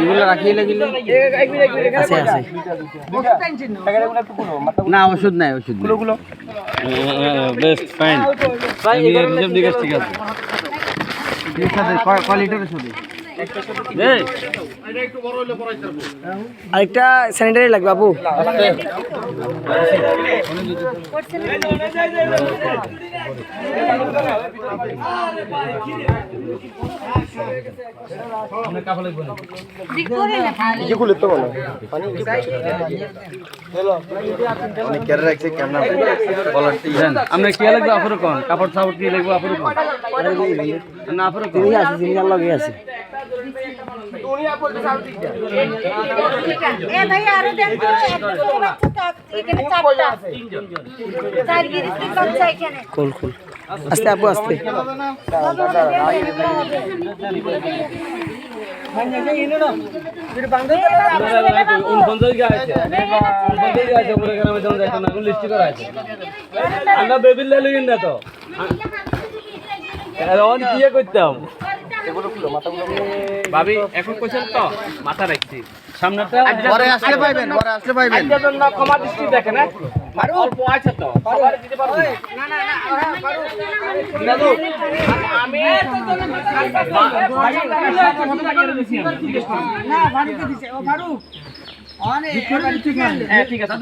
এগুলো রাখিয়ে লাগিলে আছে আছে। না ওষুধ নাই ওষুধ বেস্ট ফাইন ঠিক আছে। কোয়ালিটির ওষুধ আরেকটা স্যানিটারি লাগবে দেন আমরা কি লাগবে আপুরো কোন? কাপড় সাপড় কি লাগবে কোন? না আপুরো কোন আছে জিনিস লগে আছে তিন খুল খুল আস্তে আপু আস্তে পুরো আমরা বেবিল লে লইন না তো অন কি করতাম ভাবি এখন কইছেন তো মাথা রাখছি সামনেটা পরে আসলে পাইবেন পরে আসলে পাইবেন আজকের জন্য ক্ষমা দৃষ্টি দেখে না অল্প আছে তো সবারই দিতে পারব দাদু আমি হ্যাঁ ঠিক আছে